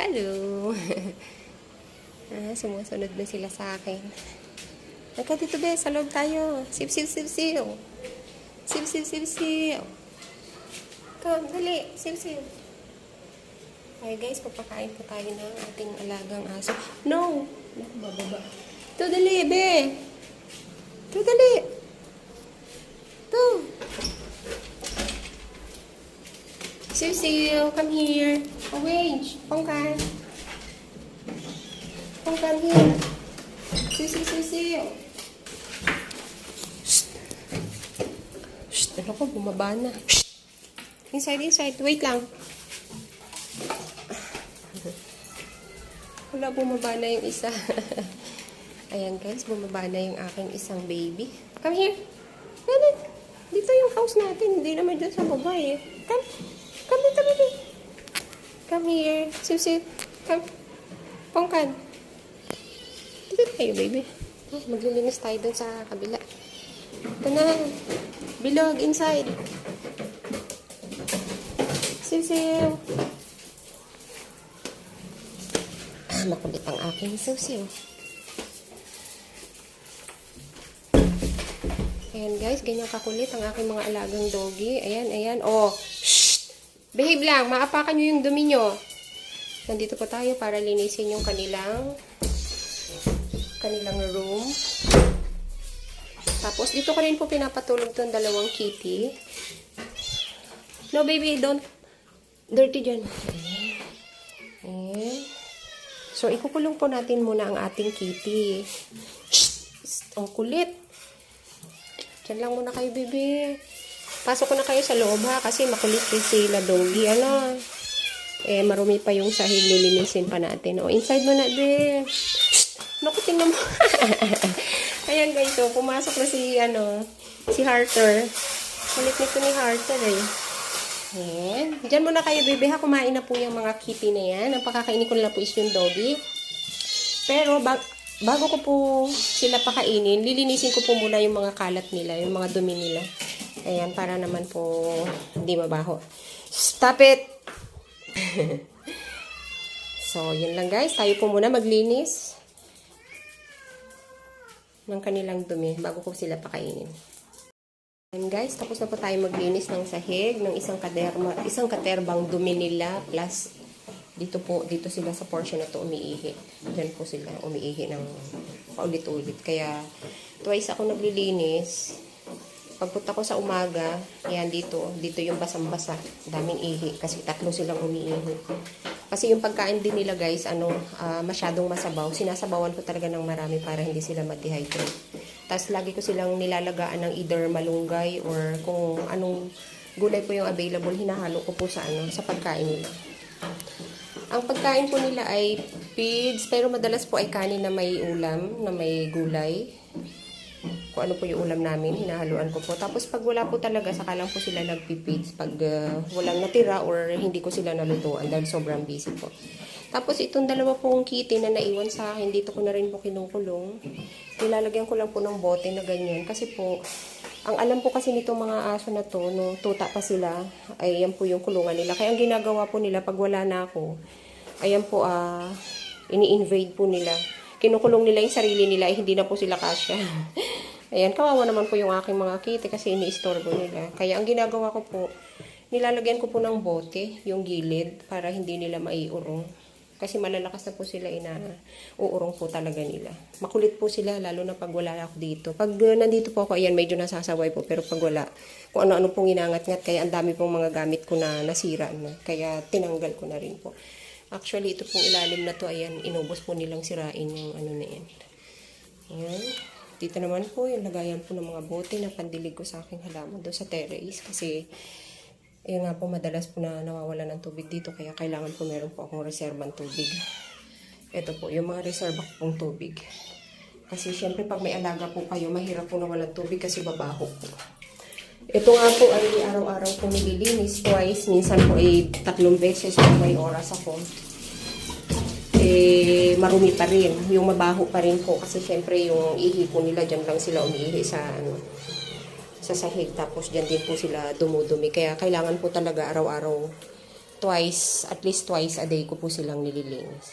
Hello. ah, sumusunod na sila sa akin. Nagka dito be, sa loob tayo. Sip, sip, sip, sip. Sip, sip, sip, sip. Come, dali. Sip, sip. Ay guys, papakain po tayo ng ating alagang aso. No! Bababa. Ito, dali, be. Ito, dali. Ito. Siw, come here. Orange, pongkan. Pongkan here. Siw, siw. Shh. Shh, ano ko, bumaba na. Shh. Inside, inside. Wait lang. Wala, bumaba na yung isa. Ayan guys, bumaba na yung aking isang baby. Come here. Dali. Dito yung house natin. Hindi naman dyan sa baba eh. Come. Come dito, baby. Come here. Siw, siw. Come. Pongkan. Dito tayo, baby. Oh, maglilinis tayo dun sa kabila. Ito na. Bilog inside. Siw, siw. Ah, makulit ang aking siw-siw. Ayan guys, ganyan kakulit ang aking mga alagang doggy. Ayan, ayan. Oh! Behave lang, maapakan nyo yung dumi nyo. Nandito po tayo para linisin yung kanilang kanilang room. Tapos, dito ko rin po pinapatulog tong dalawang kitty. No, baby, don't. Dirty dyan. Ayan. Ayan. So, ikukulong po natin muna ang ating kitty. Shh! Ang kulit. Diyan lang muna kayo, bebe. Pasok ko na kayo sa loob, ha? Kasi makulit din sila, doggy. Ano? Eh, marumi pa yung sahig. Lilinisin pa natin. O, inside mo na, be. Naku, tingnan mo. Ayan, guys. So, pumasok na si, ano, si Harter. Kulit nito ni Harter, eh. Ayan. Diyan muna kayo, bebe, ha? Kumain na po yung mga kitty na yan. Ang pakakainin ko na po is yung doggy. Pero, bag, bago ko po sila pakainin, lilinisin ko po muna yung mga kalat nila, yung mga dumi nila. Ayan, para naman po hindi mabaho. Stop it! so, yun lang guys. Tayo po muna maglinis ng kanilang dumi bago ko sila pakainin. And guys, tapos na po tayo maglinis ng sahig ng isang kaderma, isang katerbang dumi nila plus dito po dito sila sa portion na to umiihi. Diyan po sila umiihi ng paulit-ulit. Kaya twice ako naglilinis. Pagpunta ko sa umaga, yan dito, dito yung basang-basa. Daming ihi kasi tatlo silang umiihi. Kasi yung pagkain din nila guys, ano, ah, masyadong masabaw. Sinasabawan ko talaga ng marami para hindi sila ma-dehydrate. Tapos lagi ko silang nilalagaan ng either malunggay or kung anong gulay po yung available, hinahalo ko po sa ano, sa pagkain nila. Ang pagkain po nila ay feeds, pero madalas po ay kanin na may ulam, na may gulay. Kung ano po yung ulam namin, hinahaluan ko po. Tapos pag wala po talaga, saka lang po sila nagpipids pag uh, walang natira or hindi ko sila nalutuan dahil sobrang busy po. Tapos itong dalawa pong kitty na naiwan sa akin, dito ko na rin po kinukulong. Nilalagyan ko lang po ng bote na ganyan. Kasi po, ang alam po kasi nitong mga aso na to, no, tuta pa sila, ay yan po yung kulungan nila. Kaya ang ginagawa po nila pag wala na ako, ayan po, ah, ini-invade po nila. Kinukulong nila yung sarili nila, ay hindi na po sila kasya. ayan, kawawa naman po yung aking mga kitty kasi ini-istorbo nila. Kaya ang ginagawa ko po, nilalagyan ko po ng bote, yung gilid, para hindi nila maiurong. Kasi malalakas na po sila ina uurong po talaga nila. Makulit po sila lalo na pag wala ako dito. Pag uh, nandito po ako, ayan medyo nasasaway po pero pag wala, kung ano-ano pong inangat-ngat kaya ang dami pong mga gamit ko na nasira na. Kaya tinanggal ko na rin po. Actually, ito pong ilalim na to, ayan, inubos po nilang sirain yung ano na yan. Ayan. Dito naman po, yung lagayan po ng mga bote na pandilig ko sa aking halaman doon sa terrace. Kasi, yun nga po, madalas po na nawawala ng tubig dito. Kaya kailangan po meron po akong reservang tubig. Ito po, yung mga reserva ko pong tubig. Kasi syempre pag may alaga po kayo, mahirap po nawalan tubig kasi babaho po. Ito nga po ay araw-araw po nililinis twice. Minsan po ay tatlong beses kung may oras ako. Eh, marumi pa rin. Yung mabaho pa rin po. Kasi syempre yung ihi po nila, dyan lang sila umiihi sa ano, sa sahig. Tapos dyan din po sila dumudumi. Kaya kailangan po talaga araw-araw twice, at least twice a day ko po silang nililinis.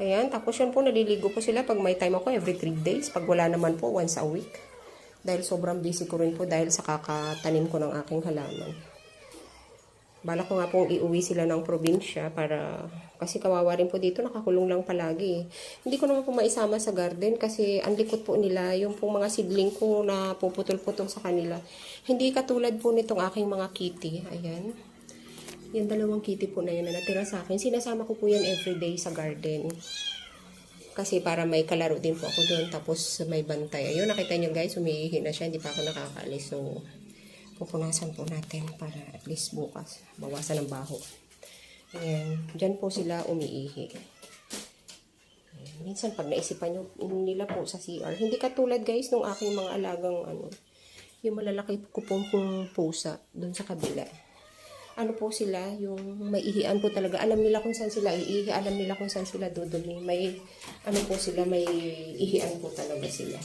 Ayan, tapos yun po, naliligo po sila pag may time ako, every 3 days. Pag wala naman po, once a week. Dahil sobrang busy ko rin po dahil sa kakatanim ko ng aking halaman. Bala ko nga pong iuwi sila ng probinsya para, kasi kawawa rin po dito, nakakulong lang palagi. Hindi ko naman po maisama sa garden kasi ang likot po nila, yung pong mga seedling ko na puputol-putol sa kanila. Hindi katulad po nitong aking mga kitty. Ayan. Yung dalawang kitty po na yun na natira sa akin. Sinasama ko po yan everyday sa garden. Kasi para may kalaro din po ako doon. Tapos may bantay. Ayun, nakita nyo guys, umiihi na siya. Hindi pa ako nakakaalis. So, pupunasan po natin para at least bukas. Bawasan ng baho. Ayan. Diyan po sila umiihi. Ayan. Minsan pag naisipan nyo, nila po sa CR. Hindi katulad guys nung aking mga alagang ano, yung malalaki ko pong pusa doon sa kabila ano po sila, yung may ihian po talaga. Alam nila kung saan sila iihi, alam nila kung saan sila dudumi. May, ano po sila, may ihian po talaga sila.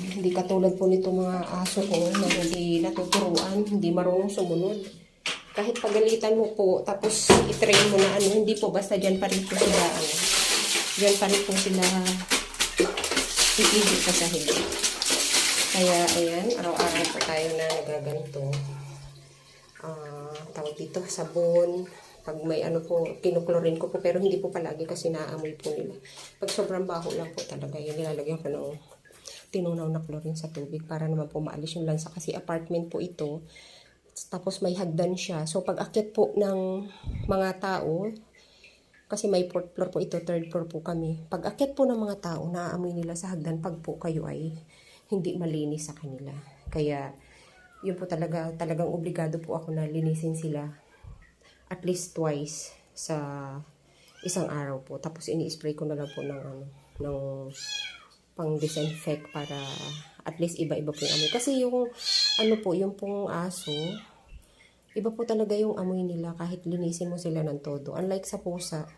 Hindi katulad po nito mga aso ko na hindi natuturuan, hindi marunong sumunod. Kahit pagalitan mo po, tapos itrain mo na ano, hindi po basta dyan pa rin po sila, ano, dyan pa rin po sila iihi sa sahig. Kaya, ayan, araw-araw po tayo na nagaganto ah tawag dito, sabon. Pag may ano po, kinuklorin ko po, pero hindi po palagi kasi naamoy po nila. Pag sobrang baho lang po talaga, yun nilalagyan ko ng tinunaw na chlorine sa tubig para naman po maalis yung lansa. Kasi apartment po ito, tapos may hagdan siya. So pag akyat po ng mga tao, kasi may fourth floor po ito, third floor po kami. Pag akyat po ng mga tao, naaamoy nila sa hagdan pag po kayo ay hindi malinis sa kanila. Kaya, yun po talaga, talagang obligado po ako na linisin sila at least twice sa isang araw po. Tapos ini-spray ko na lang po ng ano, ng pang disinfect para at least iba-iba po yung amoy. Kasi yung ano po, yung pong aso, iba po talaga yung amoy nila kahit linisin mo sila ng todo. Unlike sa pusa,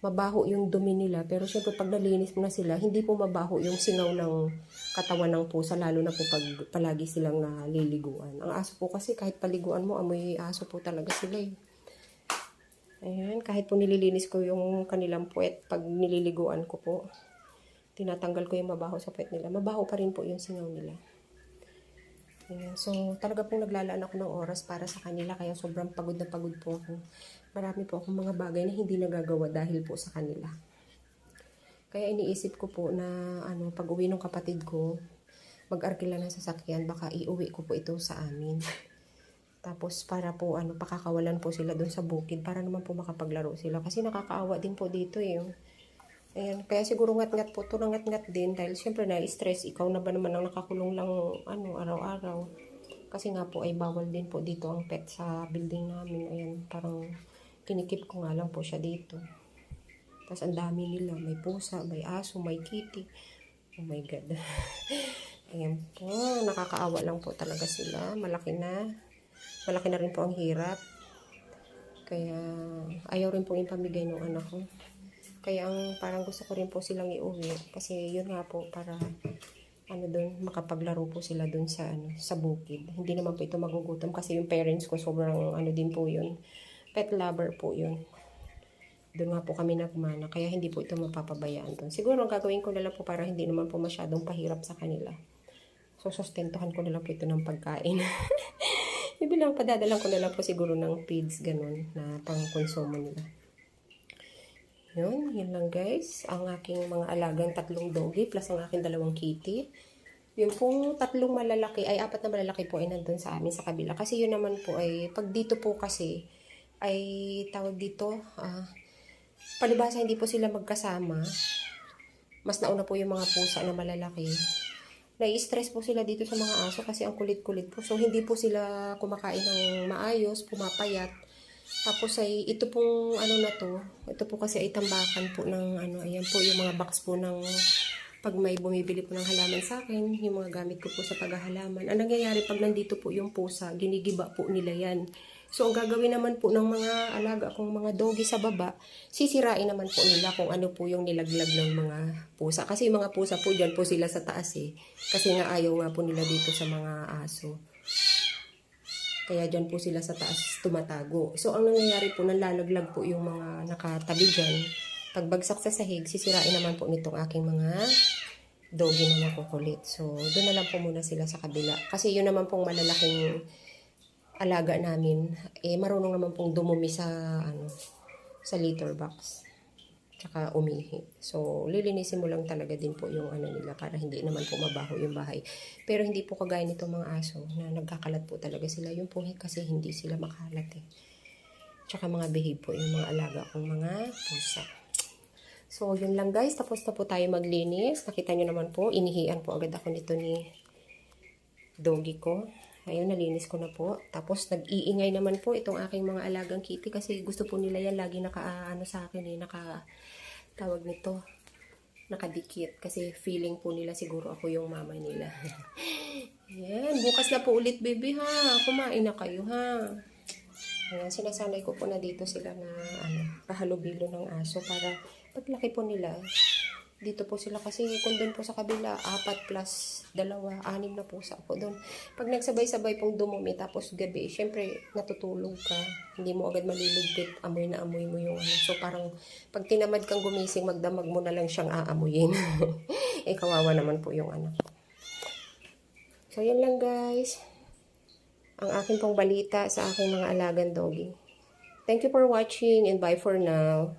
mabaho yung dumi nila. Pero syempre pag nalinis mo na sila, hindi po mabaho yung singaw ng katawan ng pusa, lalo na po pag palagi silang naliliguan. Ang aso po kasi kahit paliguan mo, amoy aso po talaga sila eh. Ayan, kahit po nililinis ko yung kanilang puwet pag nililiguan ko po, tinatanggal ko yung mabaho sa puwet nila. Mabaho pa rin po yung singaw nila. Ayan, so talaga pong naglalaan ako ng oras para sa kanila kaya sobrang pagod na pagod po ako. Marami po akong mga bagay na hindi nagagawa dahil po sa kanila. Kaya iniisip ko po na ano, pag uwi ng kapatid ko, mag-arkila ng sasakyan, baka iuwi ko po ito sa amin. Tapos para po ano, pakakawalan po sila doon sa bukid para naman po makapaglaro sila. Kasi nakakaawa din po dito eh. Ayan, kaya siguro ngat-ngat po ito, ngat-ngat din dahil syempre na-stress. Ikaw na ba naman ang nakakulong lang ano, araw-araw. Kasi nga po ay bawal din po dito ang pet sa building namin. Ayan, parang kinikip ko nga lang po siya dito. Tapos ang dami nila. May pusa, may aso, may kitty. Oh my God. Ayan po. Nakakaawa lang po talaga sila. Malaki na. Malaki na rin po ang hirap. Kaya ayaw rin po ipamigay ng anak ko. Kaya ang parang gusto ko rin po silang iuwi. Kasi yun nga po para ano doon, makapaglaro po sila doon sa ano, sa bukid. Hindi naman po ito magugutom kasi yung parents ko sobrang ano din po yun. Pet lover po yun. Doon nga po kami nagmana, kaya hindi po ito mapapabayaan doon. Siguro ang gagawin ko na po para hindi naman po masyadong pahirap sa kanila. So, sustentuhan ko na lang po ito ng pagkain. Ibilang padadalan ko na lang po siguro ng feeds, ganun, na pang konsumo nila. Yun, yun lang guys. Ang aking mga alagang tatlong doggy plus ang aking dalawang kitty. Yung pong tatlong malalaki, ay apat na malalaki po ay nandun sa amin sa kabila. Kasi yun naman po ay, pag dito po kasi, ay tawag dito, ah, palibasa hindi po sila magkasama. Mas nauna po yung mga pusa na malalaki. Nai-stress po sila dito sa mga aso kasi ang kulit-kulit po. So, hindi po sila kumakain ng maayos, pumapayat. Tapos ay ito pong ano na to, ito po kasi ay tambakan po ng ano, ayan po yung mga box po ng pag may bumibili po ng halaman sa akin, yung mga gamit ko po sa paghahalaman. Ang nangyayari pag nandito po yung pusa, ginigiba po nila yan. So, ang gagawin naman po ng mga alaga kong mga doggy sa baba, sisirain naman po nila kung ano po yung nilaglag ng mga pusa. Kasi yung mga pusa po, dyan po sila sa taas eh. Kasi nga ayaw nga po nila dito sa mga aso. Kaya dyan po sila sa taas tumatago. So, ang nangyayari po, nalalaglag po yung mga nakatabi dyan. Pagbagsak sa sahig, sisirain naman po nitong aking mga doggy na nakukulit. So, doon na lang po muna sila sa kabila. Kasi yun naman pong malalaking alaga namin. Eh, marunong naman pong dumumi sa, ano, sa litter box. Tsaka umihi. So, lilinisin mo lang talaga din po yung ano nila para hindi naman po mabaho yung bahay. Pero hindi po kagaya nitong mga aso na nagkakalat po talaga sila. Yung po kasi hindi sila makalat eh. Tsaka mga behave po yung mga alaga kong mga pusa. So, yun lang guys. Tapos na po tayo maglinis. Nakita nyo naman po, inihian po agad ako nito ni doggy ko. Ayun, nalinis ko na po. Tapos, nag-iingay naman po itong aking mga alagang kitty kasi gusto po nila yan lagi naka, ano sa akin eh, naka, tawag nito, nakadikit. Kasi feeling po nila siguro ako yung mama nila. Yan, bukas na po ulit baby ha. Kumain na kayo ha. Ayan, sinasanay ko po na dito sila na ano, kahalubilo ng aso para paglaki po nila, dito po sila kasi kung doon po sa kabila, apat plus dalawa, anim na pusa po doon. Pag nagsabay-sabay pong dumumi tapos gabi, syempre natutulog ka, hindi mo agad malilugpit, amoy na amoy mo yung ano. So parang pag tinamad kang gumising, magdamag mo na lang siyang aamuyin. eh kawawa naman po yung anak. So yun lang guys ang akin pong balita sa aking mga alagang doggy. Thank you for watching and bye for now.